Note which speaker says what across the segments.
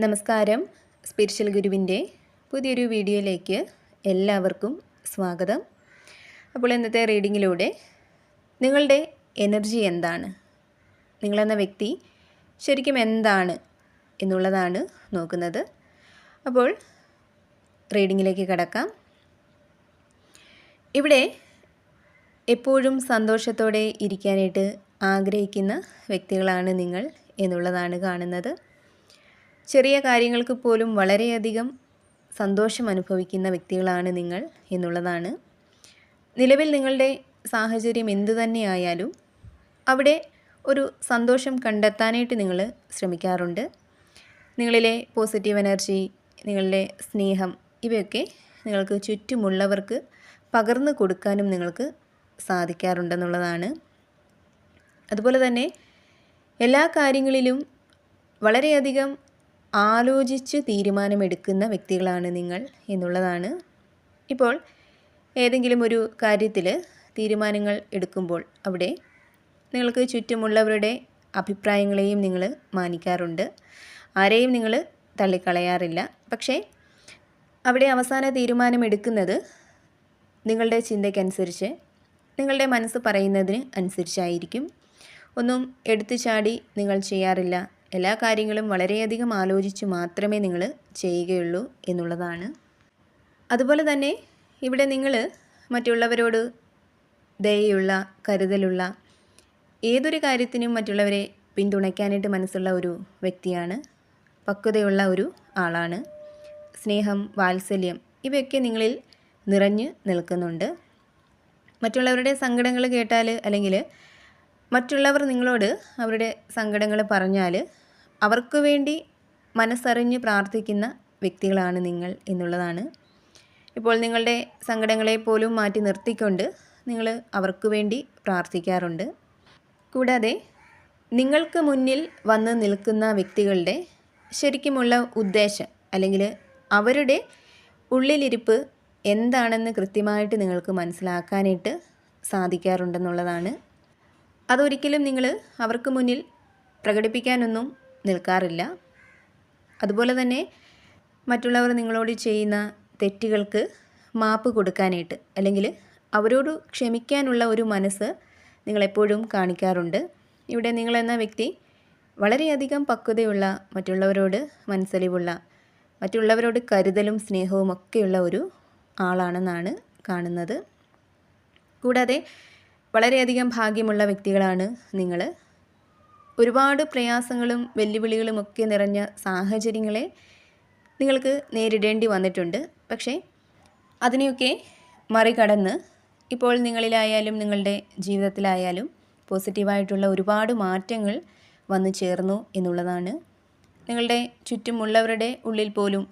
Speaker 1: നമസ്കാരം. സ്പിരിച്വൽ ഗുരുവിന്റെ പുതിയൊരു വീഡിയോയിലേക്ക് എല്ലാവർക്കും സ്വാഗതം. അപ്പോൾ ഇന്നത്തെ റീഡിങ്ങിലൂടെ നിങ്ങളുടെ എനർജി എന്താണ്? നിങ്ങളെന്ന വ്യക്തി ശരിക്കും എന്താണ് എന്നുള്ളതാണ് നോക്കുന്നത്. അപ്പോൾ റീഡിങ്ങിലേക്ക് കടക്കാം. ഇവിടെ എപ്പോഴും സന്തോഷത്തോടെ ഇരിക്കാനായിട്ട് ആഗ്രഹിക്കുന്ന വ്യക്തികളാണ് നിങ്ങൾ എന്നുള്ളതാണ് കാണുന്നത്. ചെറിയ കാര്യങ്ങൾക്ക് പോലും വളരെയധികം സന്തോഷം അനുഭവിക്കുന്ന വ്യക്തികളാണ് നിങ്ങൾ എന്നുള്ളതാണ്. നിലവിൽ നിങ്ങളുടെ സാഹചര്യം എന്തു തന്നെയായാലും അവിടെ ഒരു സന്തോഷം കണ്ടെത്താനായിട്ട് നിങ്ങൾ ശ്രമിക്കാറുണ്ട്. നിങ്ങളിലെ പോസിറ്റീവ് എനർജി നിങ്ങളുടെ സ്നേഹം ഇവയൊക്കെ നിങ്ങൾക്ക് ചുറ്റുമുള്ളവർക്ക് പകർന്നു കൊടുക്കാനും നിങ്ങൾക്ക് സാധിക്കാറുണ്ടെന്നുള്ളതാണ്. അതുപോലെ തന്നെ എല്ലാ കാര്യങ്ങളിലും വളരെയധികം ആലോചിച്ച് തീരുമാനമെടുക്കുന്ന വ്യക്തികളാണ് നിങ്ങൾ എന്നുള്ളതാണ്. ഇപ്പോൾ ഏതെങ്കിലും ഒരു കാര്യത്തിൽ തീരുമാനങ്ങൾ എടുക്കുമ്പോൾ അവിടെ നിങ്ങൾക്ക് ചുറ്റുമുള്ളവരുടെ അഭിപ്രായങ്ങളെയും നിങ്ങൾ മാനിക്കാറുണ്ട്. ആരെയും നിങ്ങൾ തള്ളിക്കളയാറില്ല. പക്ഷേ അവിടെ അവസാന തീരുമാനമെടുക്കുന്നത് നിങ്ങളുടെ ചിന്തയ്ക്കനുസരിച്ച് നിങ്ങളുടെ മനസ്സ് പറയുന്നതിന് അനുസരിച്ചായിരിക്കും. ഒന്നും എടുത്തു ചാടി നിങ്ങൾ ചെയ്യാറില്ല. എല്ലാ കാര്യങ്ങളും വളരെയധികം ആലോചിച്ച് മാത്രമേ നിങ്ങൾ ചെയ്യുകയുള്ളൂ എന്നുള്ളതാണ്. അതുപോലെ തന്നെ ഇവിടെ നിങ്ങൾ മറ്റുള്ളവരോട് ദയയുള്ള കരുതലുള്ള ഏതൊരു കാര്യത്തിനും മറ്റുള്ളവരെ പിന്തുണയ്ക്കാനായിട്ട് മനസ്സുള്ള ഒരു വ്യക്തിയാണ് പക്വതയുള്ള ഒരു ആളാണ്. സ്നേഹം വാത്സല്യം ഇവയൊക്കെ നിങ്ങളിൽ നിറഞ്ഞു നിൽക്കുന്നുണ്ട്. മറ്റുള്ളവരുടെ സങ്കടങ്ങൾ കേട്ടാൽ അല്ലെങ്കിൽ മറ്റുള്ളവർ നിങ്ങളോട് അവരുടെ സങ്കടങ്ങൾ പറഞ്ഞാൽ അവർക്ക് വേണ്ടി മനസ്സറിഞ്ഞ് പ്രാർത്ഥിക്കുന്ന വ്യക്തികളാണ് നിങ്ങൾ എന്നുള്ളതാണ്. ഇപ്പോൾ നിങ്ങളുടെ സങ്കടങ്ങളെ പോലും മാറ്റി നിർത്തിക്കൊണ്ട് നിങ്ങൾ അവർക്ക് വേണ്ടി പ്രാർത്ഥിക്കാറുണ്ട്. കൂടാതെ നിങ്ങൾക്ക് മുന്നിൽ വന്ന് നിൽക്കുന്ന വ്യക്തികളുടെ ശരിക്കുമുള്ള ഉദ്ദേശം അല്ലെങ്കിൽ അവരുടെ ഉള്ളിലിരിപ്പ് എന്താണെന്ന് കൃത്യമായിട്ട് നിങ്ങൾക്ക് മനസ്സിലാക്കാനായിട്ട് സാധിക്കാറുണ്ടെന്നുള്ളതാണ്. അതൊരിക്കലും നിങ്ങൾ അവർക്ക് മുന്നിൽ പ്രകടിപ്പിക്കാനൊന്നും നിൽക്കാറില്ല. അതുപോലെ തന്നെ മറ്റുള്ളവർ നിങ്ങളോട് ചെയ്യുന്ന തെറ്റുകൾക്ക് മാപ്പ് കൊടുക്കാനായിട്ട് അല്ലെങ്കിൽ അവരോട് ക്ഷമിക്കാനുള്ള ഒരു മനസ്സ് നിങ്ങളെപ്പോഴും കാണിക്കാറുണ്ട്. ഇവിടെ നിങ്ങളെന്ന വ്യക്തി വളരെയധികം പക്വതയുള്ള മറ്റുള്ളവരോട് മനസ്സലിവുള്ള മറ്റുള്ളവരോട് കരുതലും സ്നേഹവും ഒക്കെയുള്ള ഒരു ആളാണെന്നാണ് കാണുന്നത്. കൂടാതെ വളരെയധികം ഭാഗ്യമുള്ള വ്യക്തികളാണ് നിങ്ങൾ. ഒരുപാട് പ്രയാസങ്ങളും വെല്ലുവിളികളും ഒക്കെ നിറഞ്ഞ സാഹചര്യങ്ങളെ നിങ്ങൾക്ക് നേരിടേണ്ടി വന്നിട്ടുണ്ട്. പക്ഷേ അതിനെയൊക്കെ മറികടന്ന് ഇപ്പോൾ നിങ്ങളിലായാലും നിങ്ങളുടെ ജീവിതത്തിലായാലും പോസിറ്റീവായിട്ടുള്ള ഒരുപാട് മാറ്റങ്ങൾ വന്നു ചേർന്നു എന്നുള്ളതാണ്. നിങ്ങളുടെ ചുറ്റുമുള്ളവരുടെ ഉള്ളിൽ പോലും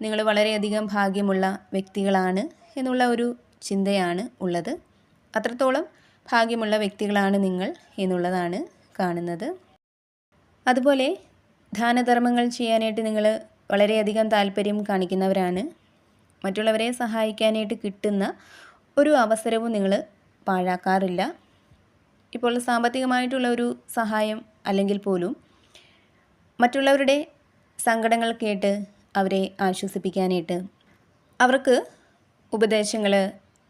Speaker 1: നിങ്ങൾ വളരെയധികം ഭാഗ്യമുള്ള വ്യക്തികളാണ് എന്നുള്ള ഒരു ചിന്തയാണ് ഉള്ളത്. അത്രത്തോളം ഭാഗ്യമുള്ള വ്യക്തികളാണ് നിങ്ങൾ എന്നുള്ളതാണ് കാണുന്നത്. അതുപോലെ ദാനധർമ്മങ്ങൾ ചെയ്യാനായിട്ട് നിങ്ങൾ വളരെയധികം താല്പര്യം കാണിക്കുന്നവരാണ്. മറ്റുള്ളവരെ സഹായിക്കാനായിട്ട് കിട്ടുന്ന ഒരു അവസരവും നിങ്ങൾ പാഴാക്കാറില്ല. ഇപ്പോൾ സാമ്പത്തികമായിട്ടുള്ള ഒരു സഹായം അല്ലെങ്കിൽ പോലും മറ്റുള്ളവരുടെ സങ്കടങ്ങൾ കേട്ട് അവരെ ആശ്വസിപ്പിക്കാനായിട്ട് അവർക്ക് ഉപദേശങ്ങൾ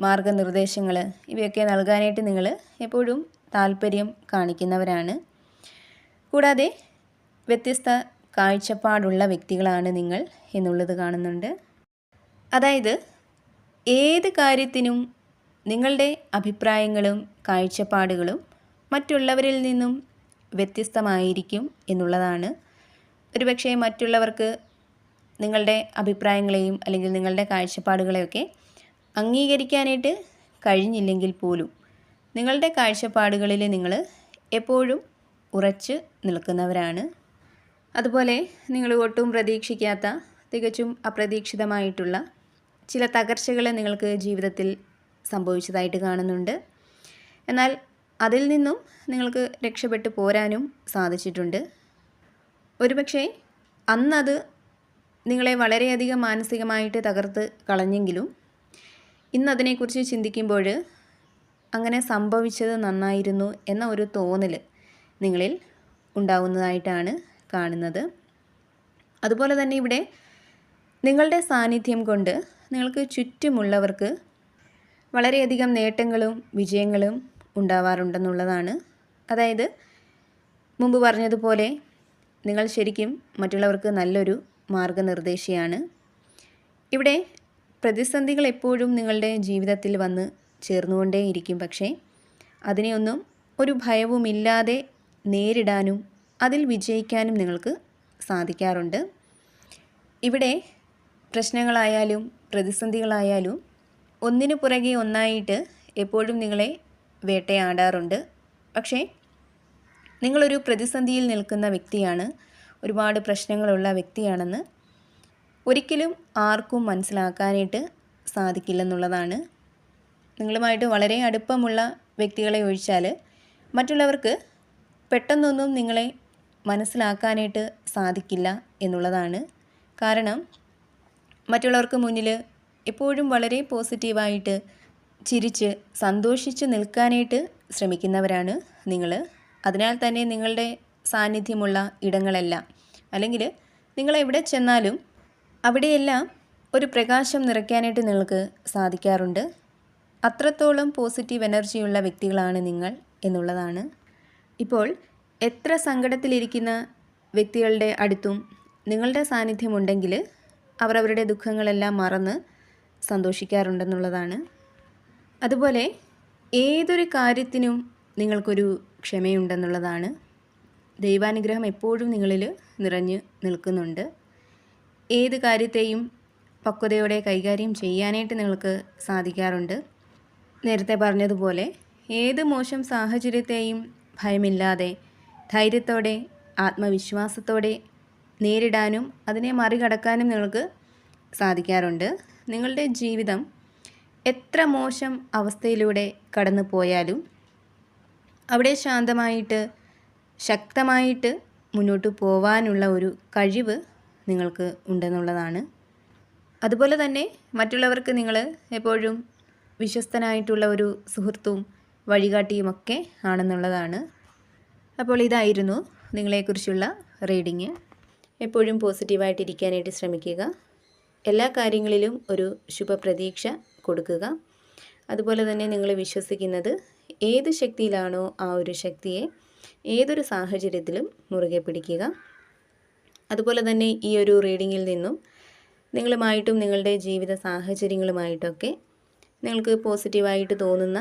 Speaker 1: മാർഗനിർദ്ദേശങ്ങൾ ഇവയൊക്കെ നൽകാനായിട്ട് നിങ്ങൾ എപ്പോഴും താല്പര്യം കാണിക്കുന്നവരാണ്. കൂടാതെ വ്യത്യസ്ത കാഴ്ചപ്പാടുള്ള വ്യക്തികളാണ് നിങ്ങൾ എന്നുള്ളത് കാണുന്നുണ്ട്. അതായത് ഏത് കാര്യത്തിനും നിങ്ങളുടെ അഭിപ്രായങ്ങളും കാഴ്ചപ്പാടുകളും മറ്റുള്ളവരിൽ നിന്നും വ്യത്യസ്തമായിരിക്കും എന്നുള്ളതാണ്. ഒരുപക്ഷെ മറ്റുള്ളവർക്ക് നിങ്ങളുടെ അഭിപ്രായങ്ങളെയും അല്ലെങ്കിൽ നിങ്ങളുടെ കാഴ്ചപ്പാടുകളെയൊക്കെ അംഗീകരിക്കാനായിട്ട് കഴിഞ്ഞില്ലെങ്കിൽ പോലും നിങ്ങളുടെ കാഴ്ചപ്പാടുകളിൽ നിങ്ങൾ എപ്പോഴും ഉറച്ച് നിൽക്കുന്നവരാണ്. അതുപോലെ നിങ്ങൾ ഒട്ടും പ്രതീക്ഷിക്കാത്ത തികച്ചും അപ്രതീക്ഷിതമായിട്ടുള്ള ചില തകർച്ചകളെ നിങ്ങൾക്ക് ജീവിതത്തിൽ സംഭവിച്ചതായിട്ട് കാണുന്നുണ്ട്. എന്നാൽ അതിൽ നിന്നും നിങ്ങൾക്ക് രക്ഷപ്പെട്ടു പോരാനും സാധിച്ചിട്ടുണ്ട്. ഒരുപക്ഷെ അന്നത് നിങ്ങളെ വളരെയധികം മാനസികമായിട്ട് തകർത്ത് കളഞ്ഞെങ്കിലും ഇന്നതിനെക്കുറിച്ച് ചിന്തിക്കുമ്പോൾ അങ്ങനെ സംഭവിച്ചത് നന്നായിരുന്നു എന്ന ഒരു തോന്നൽ നിങ്ങളിൽ ഉണ്ടാവുന്നതായിട്ടാണ് കാണുന്നത്. അതുപോലെ തന്നെ ഇവിടെ നിങ്ങളുടെ സാന്നിധ്യം കൊണ്ട് നിങ്ങൾക്ക് ചുറ്റുമുള്ളവർക്ക് വളരെയധികം നേട്ടങ്ങളും വിജയങ്ങളും ഉണ്ടാവാറുണ്ടെന്നുള്ളതാണ്. അതായത് മുമ്പ് പറഞ്ഞതുപോലെ നിങ്ങൾ ശരിക്കും മറ്റുള്ളവർക്ക് നല്ലൊരു മാർഗനിർദ്ദേശിയാണ്. ഇവിടെ പ്രതിസന്ധികൾ എപ്പോഴും നിങ്ങളുടെ ജീവിതത്തിൽ വന്ന് ചേർന്നുകൊണ്ടേയിരിക്കും. പക്ഷേ അതിനെയൊന്നും ഒരു ഭയവുമില്ലാതെ നേരിടാനും അതിൽ വിജയിക്കാനും നിങ്ങൾക്ക് സാധിക്കാറുണ്ട്. ഇവിടെ പ്രശ്നങ്ങളായാലും പ്രതിസന്ധികളായാലും ഒന്നിനു പുറകെ ഒന്നായിട്ട് എപ്പോഴും നിങ്ങളെ വേട്ടയാടാറുണ്ട്. പക്ഷേ നിങ്ങളൊരു പ്രതിസന്ധിയിൽ നിൽക്കുന്ന വ്യക്തിയാണ് ഒരുപാട് പ്രശ്നങ്ങളുള്ള വ്യക്തിയാണെന്ന് ഒരിക്കലും ആർക്കും മനസ്സിലാക്കാനായിട്ട് സാധിക്കില്ലെന്നുള്ളതാണ്. നിങ്ങളുമായിട്ട് വളരെ അടുപ്പമുള്ള വ്യക്തികളെ ഒഴിച്ചാൽ മറ്റുള്ളവർക്ക് പെട്ടെന്നൊന്നും നിങ്ങളെ മനസ്സിലാക്കാനായിട്ട് സാധിക്കില്ല എന്നുള്ളതാണ്. കാരണം മറ്റുള്ളവർക്ക് മുന്നിൽ എപ്പോഴും വളരെ പോസിറ്റീവായിട്ട് ചിരിച്ച് സന്തോഷിച്ച് നിൽക്കാനായിട്ട് ശ്രമിക്കുന്നവരാണ് നിങ്ങൾ അതിനാൽ തന്നെ നിങ്ങളുടെ സാന്നിധ്യമുള്ള ഇടങ്ങളെല്ലാം അല്ലെങ്കിൽ നിങ്ങൾ എവിടെ ചെന്നാലും അവിടെയെല്ലാം ഒരു പ്രകാശം നിറയ്ക്കാനായിട്ട് നിങ്ങൾക്ക് സാധിക്കാറുണ്ട്. അത്രത്തോളം പോസിറ്റീവ് എനർജിയുള്ള വ്യക്തികളാണ് നിങ്ങൾ എന്നുള്ളതാണ്. ഇപ്പോൾ എത്ര സങ്കടത്തിലിരിക്കുന്ന വ്യക്തികളുടെ അടുത്തും നിങ്ങളുടെ സാന്നിധ്യമുണ്ടെങ്കിൽ അവർ അവരുടെ ദുഃഖങ്ങളെല്ലാം മറന്ന് സന്തോഷിക്കാറുണ്ടെന്നുള്ളതാണ്. അതുപോലെ ഏതൊരു കാര്യത്തിനും നിങ്ങൾക്കൊരു ക്ഷമയുണ്ടെന്നുള്ളതാണ്. ദൈവാനുഗ്രഹം എപ്പോഴും നിങ്ങളിൽ നിറഞ്ഞു നിൽക്കുന്നുണ്ട്. ഏത് കാര്യത്തെയും പക്വതയോടെ കൈകാര്യം ചെയ്യാനായിട്ട് നിങ്ങൾക്ക് സാധിക്കാറുണ്ട്. നേരത്തെ പറഞ്ഞതുപോലെ ഏത് മോശം സാഹചര്യത്തെയും ഭയമില്ലാതെ ധൈര്യത്തോടെ ആത്മവിശ്വാസത്തോടെ നേരിടാനും അതിനെ മറികടക്കാനും നിങ്ങൾക്ക് സാധിക്കാറുണ്ട്. നിങ്ങളുടെ ജീവിതം എത്ര മോശം അവസ്ഥയിലൂടെ കടന്നു പോയാലും അവിടെ ശാന്തമായിട്ട് ശക്തമായിട്ട് മുന്നോട്ട് പോവാനുള്ള ഒരു കഴിവ് നിങ്ങൾക്ക് ഉണ്ടെന്നുള്ളതാണ്. അതുപോലെ തന്നെ മറ്റുള്ളവർക്ക് നിങ്ങൾ എപ്പോഴും വിശ്വസ്തനായിട്ടുള്ള ഒരു സുഹൃത്തും വഴികാട്ടിയുമൊക്കെ ആണെന്നുള്ളതാണ്. അപ്പോൾ ഇതായിരുന്നു നിങ്ങളെക്കുറിച്ചുള്ള റീഡിങ്. എപ്പോഴും പോസിറ്റീവായിട്ടിരിക്കാനായിട്ട് ശ്രമിക്കുക. എല്ലാ കാര്യങ്ങളിലും ഒരു ശുഭപ്രതീക്ഷ കൊടുക്കുക. അതുപോലെ തന്നെ നിങ്ങൾ വിശ്വസിക്കുന്നത് ഏത് ശക്തിയിലാണോ ആ ഒരു ശക്തിയെ ഏതൊരു സാഹചര്യത്തിലും മുറുകെ പിടിക്കുക. അതുപോലെ തന്നെ ഈ ഒരു റീഡിങ്ങിൽ നിന്നും നിങ്ങളുമായിട്ടും നിങ്ങളുടെ ജീവിത സാഹചര്യങ്ങളുമായിട്ടൊക്കെ നിങ്ങൾക്ക് പോസിറ്റീവായിട്ട് തോന്നുന്ന